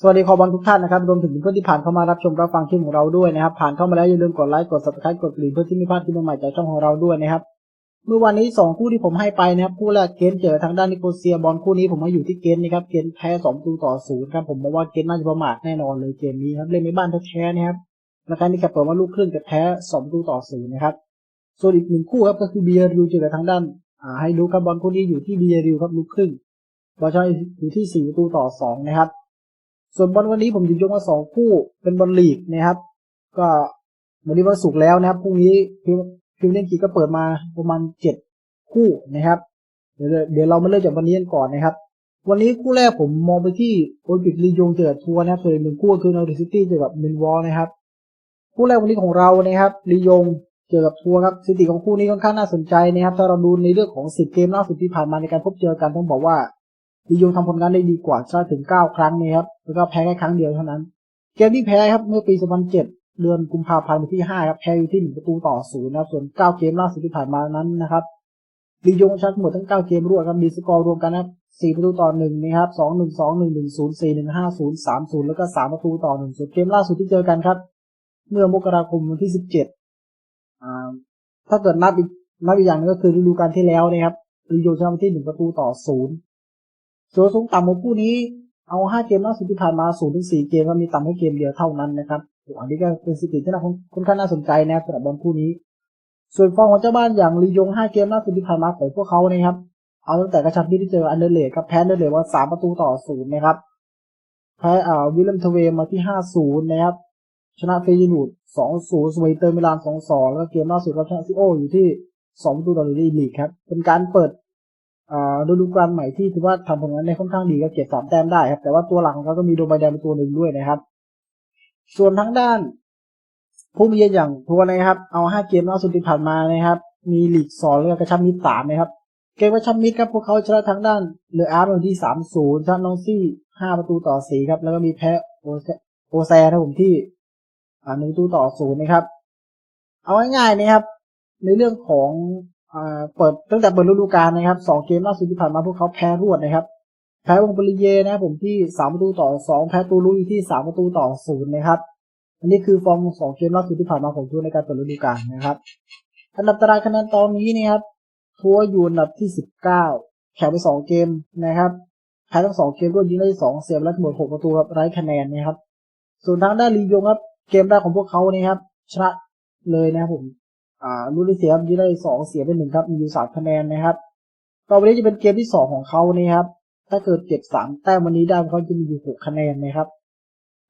สวัสดีคอบอลทุกท่านนะครับ รวมถึงเพื่อนที่ผ่านเข้ามารับชมรับฟังคลิปของเราด้วยนะครับ ผ่านเข้ามาแล้วอย่าลืมกดไลค์กด subscribe กดกระดิ่งเพื่อที่ไม่พลาดคลิปใหม่ๆจากช่องของเราด้วยนะครับ เมื่อวันนี้สองคู่ที่ผมให้ไปนะครับ คู่แรกเกนเจอทางด้านนิโคเซียบอลคู่นี้ผมมาอยู่ที่เกนนะครับ เกนแพ้สองประตูต่อศูนย์ครับผมมองว่าเกนน่าจะประมาทแน่นอนเลยเกมนี้ครับ เล่นในบ้านแท้ๆนะครับนะครับนี่แค่เปิดว่าลูกครึ่งจะแพ้สองประตูต่อศูนย์นะครับ ส่วนอีกหนึ่งคู่ครับก็คือเบียร์ริวเจอทางด้านอ่าให้ดูครับบอลคู่นี้อยู่ที่เบียร์ริวครับลูกครึ่งบอลชนะอยู่ที่สี่ประตูต่อสองนะครับ ส่วนบอลวันนี้ผมหยิบยกมาสองคู่เป็นบอลลีกนะครับ ก็วันนี้วันศุกร์แล้วนะครับพรุ่งนี้พิมพิมเล่นกีก็เปิดมาประมาณเจ็ดคู่นะครับ เดี๋ยวเดี๋ยวเรามาเริ่มจากวันนี้กันก่อนนะครับ วันนี้คู่แรกผมมองไปที่โอลิมปิกลียงเจอทัวร์นะครับส่วนอีกหนึ่งคู่คือนอริซิตี้เจอกับมินวอลนะครับ คู่แรกวันนี้ของเรานะครับลียงเจอกับทัวร์ครับสถิติของคู่นี้ค่อนข้างน่าสนใจนะครับ ถ้าเราดูในเรื่องของสิบเกมล่าสุดที่ผ่านมาในการพบเจอกันต้องบอกว่า ลียงทำผลงานได้ดีกว่าชนะถึง 9 ครั้งนะครับ แล้วก็แพ้แค่ครั้งเดียวเท่านั้น เกมที่แพ้ครับเมื่อปี 2007 เดือนกุมภาพันธ์ที่ 5 ครับแพ้อยู่ที่ 1 ประตูต่อศูนย์นะครับส่วน 9 เกมล่าสุดที่ผ่านมานั้นนะครับลียงชนะทั้งหมดทั้ง 9 เกมรวดครับมีสกอร์รวมกันนะครับ4ประตูต่อ1นะครับ2 1 2 1 1 0 4 1 5 0 3 0 แล้วก็ 3 ประตูต่อ1ส่วนเกมล่าสุดที่เจอกันครับ เมื่อมกราคมวันที่ 17อ่าถ้าเกิดนับอีกนับอีกอย่างนึงก็คือฤดูกาลที่แล้วนะครับลียชนะที่ 1 ประตูต่อศูนย์ ส่วนสูงต่ำของคู่นี้ เอาห้าเกมล่าสุดที่ผ่านมาศูนย์ถึงสี่เกมก็มีต่ำแค่เกมเดียวเท่านั้นนะครับอันนี้ก็เป็นสถิติที่น่าค่อนข้างน่าสนใจนะครับสำหรับบอลคู่นี้ ส่วนฟอร์มของเจ้าบ้านอย่างลียงห้าเกมล่าสุดที่ผ่านมาของพวกเขานะครับ เอาตั้งแต่กระชับที่เจออันเดอร์เลดครับแพ้อันเดอร์เลดว่าสามประตูต่อศูนย์นะครับแพ้อ่าวิลเลมทเวมาที่ห้าศูนย์นะครับชนะเฟยนูดสองศูนย์สวีเตอร์มิลานสองสองแล้วก็เกมล่าสุดก็ชนะซิโออยู่ที่สองประตูต่อหนึ่งลีกครับเป็นการเปิด ฤดูกาลใหม่ที่ถือว่าทำผลงานได้ค่อนข้างดีก็เก็บสามแต้มได้ครับ แต่ว่าตัวหลังของเขาก็มีโดนใบแดงเป็นตัวหนึ่งด้วยนะครับ ส่วนทั้งด้าน ผู้มีเยือนอย่างทัวร์นะครับ เอาห้าเกมล่าสุดที่ผ่านมานะครับ มีลีกสองแล้วก็กระชับมิตรสามนะครับ เกมกระชับมิตรครับพวกเขาชนะทั้งด้านเลออาร์ตวันที่สามศูนย์ชนะน้องซี่ห้าประตูต่อสี่ครับ แล้วก็มีแพ้โอแซโอแซนะผมที่หนึ่งประตูต่อศูนย์นะครับ เอาง่ายๆนะครับ ในเรื่องของ เปิดตั้งแต่เปิดฤดูกาลนะครับสองเกมล่าสุดที่ผ่านมาพวกเขาแพ้รวดนะครับ แพ้วงปริเยนะครับผมที่สามประตูต่อสองแพ้ตูรุยที่สามประตูต่อศูนย์นะครับอันนี้คือฟอร์มสองเกมล่าสุดที่ผ่านมาของทัวร์ในการเปิดฤดูกาลนะครับ อันดับตารางคะแนนตอนนี้นะครับทัวร์อยู่อันดับที่สิบเก้าแข่งไปสองเกมนะครับแพ้ทั้งสองเกมรวดยิงได้สองเสียบและทั้งหมดหกประตูครับไร้คะแนนนะครับ ส่วนทางด้านลียงครับ เกมแรกของพวกเขานี่ครับชนะเลยนะครับผม อ่าลูกที่เสียยิงได้สองเสียไปหนึ่งครับ มีอยู่สามคะแนนนะครับ ต่อไปนี้จะเป็นเกมที่สองของเขานี่ครับ ถ้าเกิดเก็บสามแต้มวันนี้ได้เขาจะมีอยู่หกคะแนนนะครับ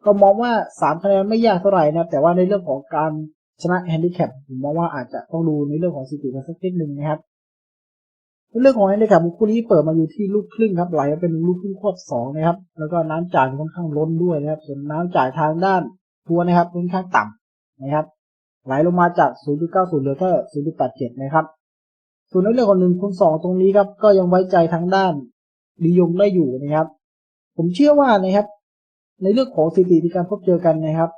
ก็มองว่าสามคะแนนไม่ยากเท่าไหร่นะครับแต่ว่าในเรื่องของการชนะแฮนดิแคปผมมองว่าอาจจะต้องดูในเรื่องของสถิติกันสักนิดหนึ่งนะครับในเรื่องของแฮนดิแคปคู่นี้เปิดมาอยู่ที่ลูกครึ่งครับไหลมาเป็นลูกครึ่งควบสองนะครับ แล้วก็น้ำจ่ายค่อนข้างล้นด้วยนะครับ ส่วนน้ำจ่ายทางด้านทัวนะครับค่อนข้างต่ำนะครับ ไหลลงมาจาก 0.90เหลือแค่ 0.87 นะครับ ส่วนในเรื่องของหนึ่งคูณสองตรงนี้ครับก็ยังไว้ใจทางด้านดียงได้อยู่นะครับ ผมเชื่อว่านะครับ ในเรื่องของสถิติการพบเจอกันนะครับ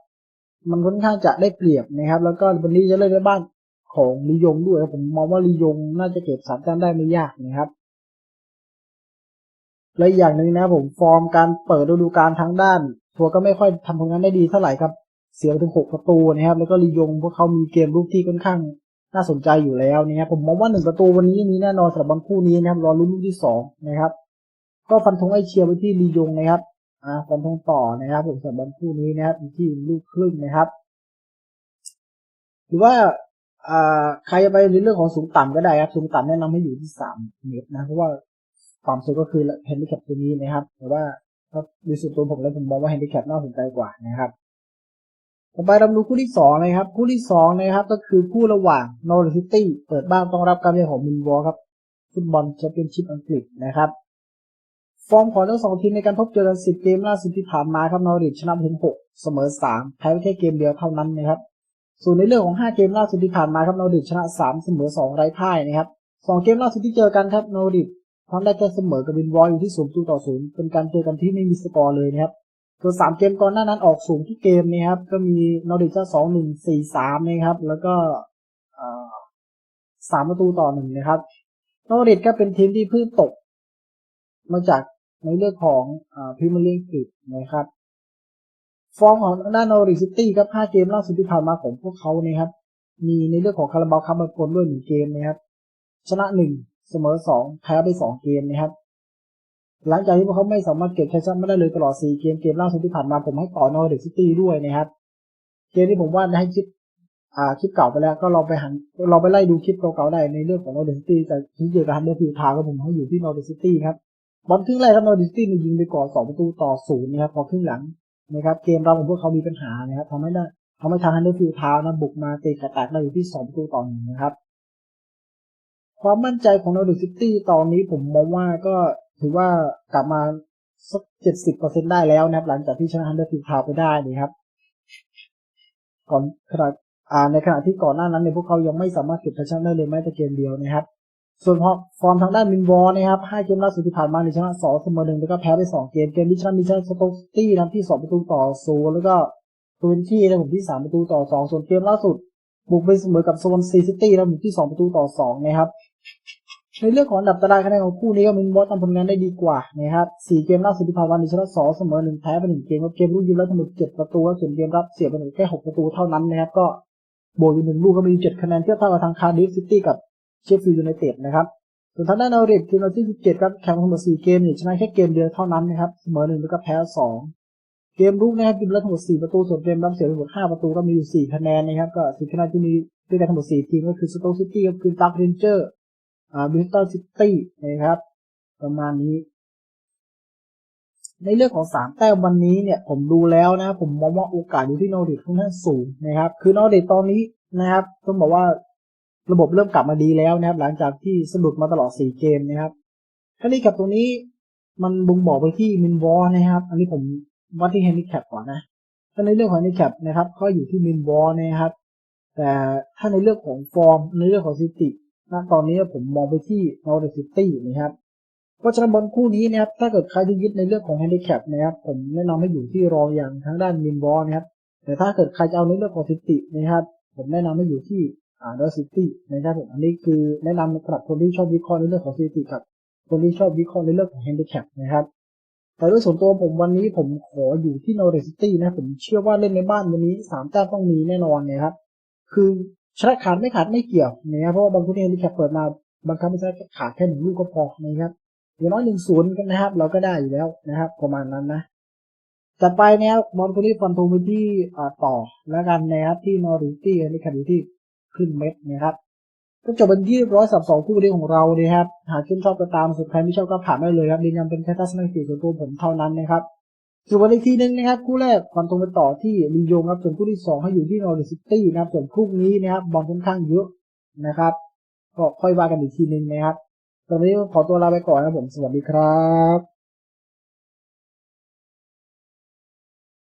มันค่อนข้างจะได้เปรียบนะครับ แล้วก็วันนี้จะเล่นในบ้านของลียงด้วยผมมองว่าลียงน่าจะเก็บสามแต้มได้ไม่ยากนะครับ และอย่างหนึ่งนะผมฟอร์มการเปิดฤดูกาลทางด้าน ทัวร์ก็ไม่ค่อยทำผลงานได้ดีเท่าไหร่ครับ เสียถึงหกประตูนะครับ แล้วก็ลียงพวกเขามีเกมลุกที่ค่อนข้างน่าสนใจอยู่แล้วนะครับผมมองว่าหนึ่งประตูวันนี้มีแน่นอนสำหรับบางคู่นี้นะครับรอลุ้นลูกที่สองนะครับ ก็ฟันธงไอเชียร์ไปที่ลียงนะครับอ่าฟันธงต่อนะครับผมสำหรับบางคู่นี้นะครับที่ลูกครึ่งนะครับ หรือว่าอ่าใครจะไปในเรื่องของสูงต่ำก็ได้ครับสูงต่ำแนะนำให้อยู่ที่สามเมตรนะเพราะว่าความสูงก็คือแฮนดิแคปตัวนี้นะครับ แต่ว่าถ้าดูสุดตัวผมแล้วผมมองว่าแฮนดิแคปน่าสนใจกว่านะครับ ต่อไปเราดูคู่ที่สองนะครับ คู่ที่สองนะครับ ก็คือคู่ระหว่างนอริซิตี้เปิดบ้านต้องรับการเยือนของมินวอลครับฟุตบอลแชมเปี้ยนชิพอังกฤษนะครับ ฟอร์มของทั้งสองทีมในการพบเจอกันสิบเกมล่าสุดที่ผ่านมาครับนอริชชนะถึงหกเสมอสามแพ้แค่เกมเดียวเท่านั้นนะครับ ส่วนในเรื่องของห้าเกมล่าสุดที่ผ่านมาครับนอริชชนะสามเสมอสองไร้พ่ายนะครับสองเกมล่าสุดที่เจอกันครับนอริชทำได้แค่เสมอกับวินวอลอยู่ที่ศูนย์ต่อศูนย์เป็นการเจอกันที่ไม่มีสกอร์เลยนะครับ ส่วนสามเกมก่อนหน้านั้นออกสูงทุกเกมนะครับ ก็มีนอริจะสองหนึ่งสี่สามนะครับ แล้วก็สามประตูต่อหนึ่งนะครับนอริก็เป็นทีมที่เพิ่งตก มาจากในเรื่องของพรีเมียร์ลีกอังกฤษนะครับ ฟอร์มของทางด้านนอริซิตี้ครับ5เกมล่าสุดที่ผ่านมาของพวกเขานะครับ มีในเรื่องของคาราบาวคัพมาปนด้วยหนึ่งเกมนะครับ ชนะหนึ่งเสมอสองแพ้ไปสองเกมนะครับ หลังจากที่พวกเขาไม่สามารถเก็บชัยชนะมาได้เลยตลอดสี่เกม เกมล่าสุดที่ผ่านมาผมให้ต่อนอริซิตี้ด้วยนะครับ เกมที่ผมว่าให้คลิป อ่า คลิปเก่าไปแล้ว ก็ลองไปหันเราไปไล่ดูคลิปเก่าๆได้ในเรื่องของนอริซิตี้แต่ที่เจอกับฮันเดอร์ฟิลทาก็ผมให้อยู่ที่นอริซิตี้ครับ บอลครึ่งแรกครับนอริซิตี้ยิงไปก่อนสองประตูต่อศูนย์นะครับ พอครึ่งหลังนะครับ เกมเราของพวกเขามีปัญหานะครับทำให้ได้ทำให้ทางฮันเดอร์ฟิลทานะบุกมาเตะกระแตกได้อยู่ที่สองประตูต่อหนึ่งนะครับ ความมั่นใจของนอริซิตี้ตอนนี้ผมมองว่าก็ถือว่ากลับมาสักเจ็ดสิบเปอร์เซ็นได้แล้วนะครับ หลังจากที่ชนะฮันเดอร์ฟิลทาไปได้นะครับ ก่อนขณะอ่าในขณะที่ก่อนหน้านั้นเนี่ยพวกเขายังไม่สามารถเก็บชัยชนะได้เลยแม้แต่เกมเดียวนะครับ ส่วนพอฟอร์มทางด้านมินวอร์นะครับห้าเกมล่าสุดที่ผ่านมาในชนะสองเสมอหนึ่งแล้วก็แพ้ไปสองเกมเกมที่ชนะมีชนะสโตกตี้นะที่สองประตูต่อศูนย์แล้วก็ทเวนที่นะผมที่สามประตูต่อสองส่วนเกมล่าสุดบุกไปเสมอกับโซนซีซิตี้แล้วผมที่สองประตูต่อสองนะครับ ในเรื่องของอันดับตารางคะแนนของคู่นี้ก็มินวอร์ทำผลงานได้ดีกว่านะครับสี่เกมล่าสุดที่ผ่านมาในชนะสองเสมอหนึ่งแพ้ไปหนึ่งเกมครับเกมลูกยิงแล้วทั้งหมดเจ็ดประตูส่วนเกมรับเสียไปหนึ่งแค่หกประตูเท่านั้นนะครับก็บวกอยู่หนึ่งลูกก็มีเจ็ดคะแนนเทียบเท่ากับทางคาร์ดิฟซิตี้กับเชฟฟิลด์ยูไนเต็ดนะครับส่วนทางด้านนอริททีมเราที่สิบเจ็ดครับแข่งทั้งหมดสี่เกมเนี่ยชนะแค่เกมเดียวเท่านั้นนะครับเสมอหนึ่งแล้วก็แพ้สองเกมรุกนะครับทีมละทั้งหมดสี่ประตูส่วนเกมรับเสียทั้งหมดห้าประตูก็มีอยู่สี่คะแนนนะครับก็สี่คะแนนที่มีด้วยกันทั้งหมดสี่ทีมก็คือสโตซิตี้ก็คือตักเรนเจอร์ บิสตันซิตี้นะครับ ประมาณนี้ ในเรื่องของสามแต้มวันนี้เนี่ย ผมดูแล้วนะ ผมมองว่าโอกาสอยู่ที่นอริทค่อนข้างสูงนะครับ คือนอริทตอนนี้นะครับต้องบอกว่าระบบเริ่มกลับมาดีแล้วนะครับ หลังจากที่สะดุดมาตลอดสี่เกมนะครับคราวนี้กับตรงนี้มันบ่งบอกไปที่มินวอลนะครับ อันนี้ผมวัดที่แฮนดิแคปก่อนนะ ถ้าในเรื่องของแฮนดิแคปนะครับ ก็อยู่ที่มินวอลนะครับ แต่ถ้าในเรื่องของฟอร์มในเรื่องของสถิติ นะตอนนี้ผมมองไปที่นอริทซิตี้นะครับเพราะฉะนั้นบอลคู่นี้นะครับถ้าเกิดใครที่ยึดในเรื่องของแฮนดิแคปนะครับผมแนะนำให้อยู่ที่รองอย่างทางด้านมินบอลนะครับแต่ถ้าเกิดใครจะเอาในเรื่องของสถิตินะครับ ผมแนะนำให้อยู่ที่อ่าดอซิตี้นะครับผมอันนี้คือแนะนำสำหรับคนที่ชอบวิเคราะห์ในเรื่องของสถิติกับคนที่ชอบวิเคราะห์ในเรื่องของแฮนดิแคปนะครับแต่ด้วยส่วนตัวผมวันนี้ผมขออยู่ที่นอริซิตี้นะผมเชื่อว่าเล่นในบ้านวันนี้สามแต้มต้องมีแน่นอนนะครับคือ ชนะขาดไม่ขาดไม่เกี่ยวนะครับเพราะว่าบางคนที่แฮนดิแคปเปิดมาบางครั้งไม่ใช่ขาดแค่หนึ่งลูกก็พอนะครับอย่างน้อยหนึ่งศูนย์กันนะครับ เราก็ได้อยู่แล้วนะครับประมาณนั้นนะจัดไปนะครับบอลคนนี้ฟันธงไปที่อ่าต่อแล้วกันนะครับที่นอริตี้อันนี้คันอยู่ที่ครึ่งเม็ดนะครับก็จบเป็นที่ร้อยสับสองคู่เดียของเราเลยครับ หากชื่นชอบก็ตามสุดใครไม่ชอบก็ผ่านได้เลยครับยืนยันเป็นแค่ทัศนคติส่วนตัวผมเท่านั้นนะครับ ส่วนวันอีกทีหนึงนะครับ คู่แรกฟันธงไปต่อที่ลีโยงครับส่วนคู่ที่สองให้อยู่ที่นอริซิตี้นะครับ ส่วนคู่นี้นะครับบอลค่อนข้างเยอะนะครับก็ค่อยว่ากันอีกทีหนึงนะครับตอนนี้ขอตัวลาไปก่อนนะครับผมสวัสดีครับ